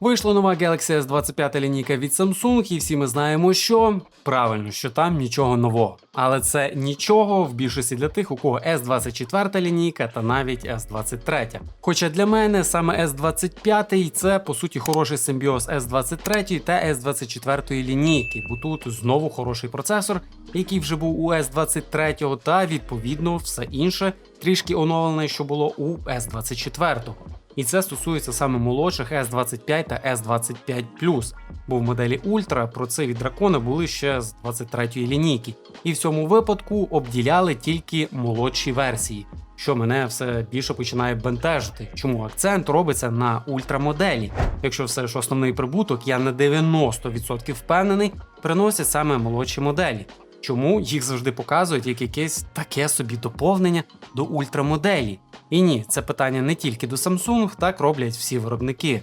Вийшла нова Galaxy S25 лінійка від Samsung, і всі ми знаємо, що правильно, що там нічого нового. Але це нічого в більшості для тих, у кого S24 лінійка та навіть S23. Хоча для мене саме S25 це по суті хороший симбіоз S23 та S24 лінійки, бо тут знову хороший процесор, який вже був у S23, та відповідно все інше трішки оновлене, що було у S24. І це стосується саме молодших S25 та S25 бо в моделі Ультра проци від дракона були ще з 23-ї лінійки, і в цьому випадку обділяли тільки молодші версії, що мене все більше починає бентежити. Чому акцент робиться на ультрамоделі? Якщо все ж основний прибуток, я на 90% впевнений, приносять саме молодші моделі. Чому їх завжди показують як якесь таке собі доповнення до ультрамоделі? І ні, це питання не тільки до Samsung, так роблять всі виробники.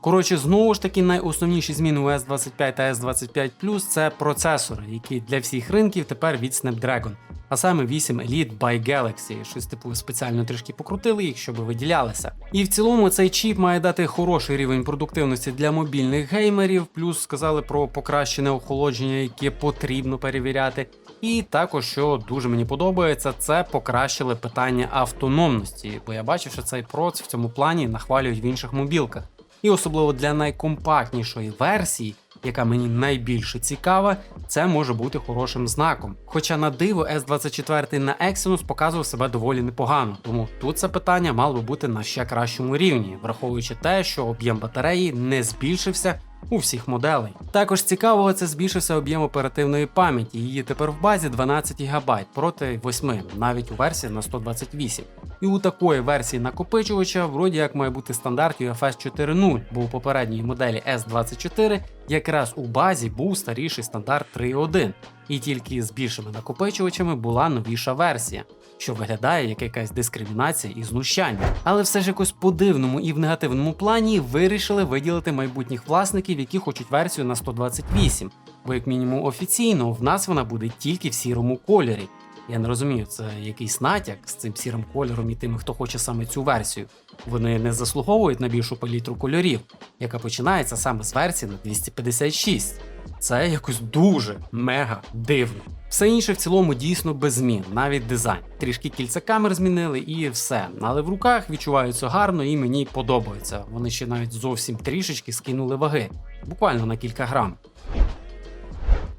Коротше, знову ж таки, найосновніші зміни у S25 та S25 Plus це процесори, які для всіх ринків тепер від Snapdragon, а саме 8 Elite by Galaxy, щось типу спеціально трішки покрутили їх, щоб виділялися. І в цілому цей чіп має дати хороший рівень продуктивності для мобільних геймерів, плюс сказали про покращене охолодження, яке потрібно перевіряти. І також, що дуже мені подобається, це покращили питання автономності, бо я бачив, що цей проц в цьому плані нахвалюють в інших мобілках. І особливо для найкомпактнішої версії, яка мені найбільше цікава, це може бути хорошим знаком. Хоча на диво S24 на Exynos показував себе доволі непогано, тому тут це питання мало би бути на ще кращому рівні, враховуючи те, що об'єм батареї не збільшився у всіх моделей. Також цікавого це збільшився об'єм оперативної пам'яті. Її тепер в базі 12 ГБ проти 8, навіть у версії на 128. І у такої версії накопичувача вроді як має бути стандарт UFS 4.0, бо у попередній моделі S24 якраз у базі був старіший стандарт 3.1, і тільки з більшими накопичувачами була новіша версія що виглядає як якась дискримінація і знущання. Але все ж якось по дивному і в негативному плані вирішили виділити майбутніх власників, які хочуть версію на 128, бо як мінімум офіційно в нас вона буде тільки в сірому кольорі. Я не розумію, це якийсь натяк з цим сірим кольором і тими, хто хоче саме цю версію. Вони не заслуговують на більшу палітру кольорів, яка починається саме з версії на 256. Це якось дуже мега дивно. Все інше в цілому дійсно без змін, навіть дизайн. Трішки кільця камер змінили і все. Але в руках відчуваються гарно і мені подобається. Вони ще навіть зовсім трішечки скинули ваги, буквально на кілька грам.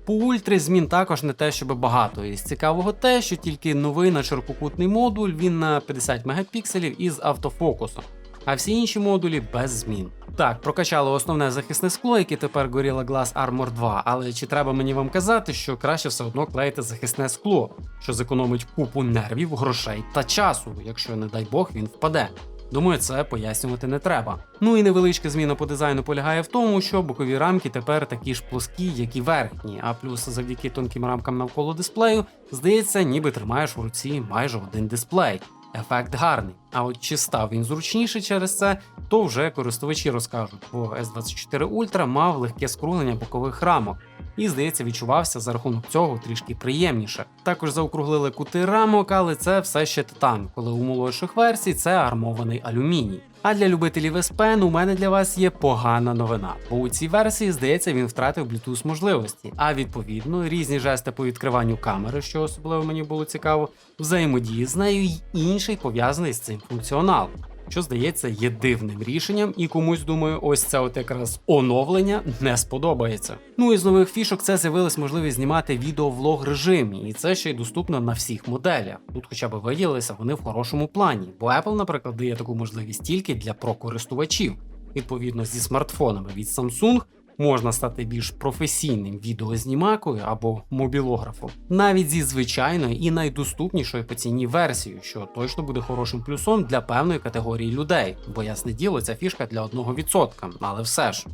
По ультрі змін також не те, щоб багато. Із цікавого те, що тільки новий на ширококутний модуль, він на 50 мегапікселів із автофокусом, а всі інші модулі без змін. Так, прокачали основне захисне скло, яке тепер Gorilla Glass Armor 2, але чи треба мені вам казати, що краще все одно клеїти захисне скло, що зекономить купу нервів, грошей та часу, якщо, не дай Бог, він впаде. Думаю, це пояснювати не треба. Ну і невеличка зміна по дизайну полягає в тому, що бокові рамки тепер такі ж плоскі, як і верхні, а плюс завдяки тонким рамкам навколо дисплею, здається, ніби тримаєш в руці майже один дисплей. Ефект гарний. А от чи став він зручніше через це, то вже користувачі розкажуть, бо S24 Ultra мав легке скруглення бокових рамок і, здається, відчувався за рахунок цього трішки приємніше. Також заокруглили кути рамок, але це все ще титан, коли у молодших версій це армований алюміній. А для любителів S Pen у мене для вас є погана новина, бо у цій версії, здається, він втратив Bluetooth можливості, а відповідно різні жести по відкриванню камери, що особливо мені було цікаво, взаємодії з нею й інший пов'язаний з цим функціонал що здається є дивним рішенням, і комусь думаю, ось це от якраз оновлення не сподобається. Ну і з нових фішок це з'явилась можливість знімати відео в лог режимі, і це ще й доступно на всіх моделях. Тут хоча б виділилися вони в хорошому плані, бо Apple, наприклад, дає таку можливість тільки для про-користувачів. Відповідно зі смартфонами від Samsung можна стати більш професійним відеознімакою або мобілографом, навіть зі звичайною і найдоступнішою по ціні версією, що точно буде хорошим плюсом для певної категорії людей, бо ясне діло, ця фішка для 1%, але все ж.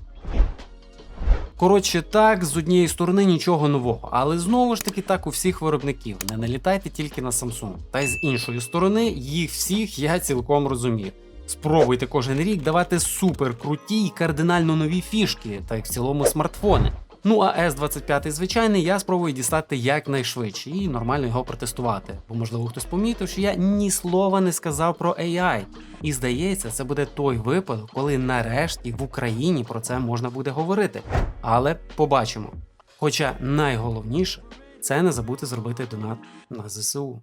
Коротше, так, з однієї сторони нічого нового, але знову ж таки так у всіх виробників. Не налітайте тільки на Samsung. Та й з іншої сторони, їх всіх я цілком розумію. Спробуйте кожен рік давати супер круті і кардинально нові фішки, та й в цілому смартфони. Ну а S25 звичайний я спробую дістати якнайшвидше і нормально його протестувати. Бо можливо хтось помітив, що я ні слова не сказав про AI. І здається, це буде той випадок, коли нарешті в Україні про це можна буде говорити. Але побачимо. Хоча найголовніше це не забути зробити донат на ЗСУ.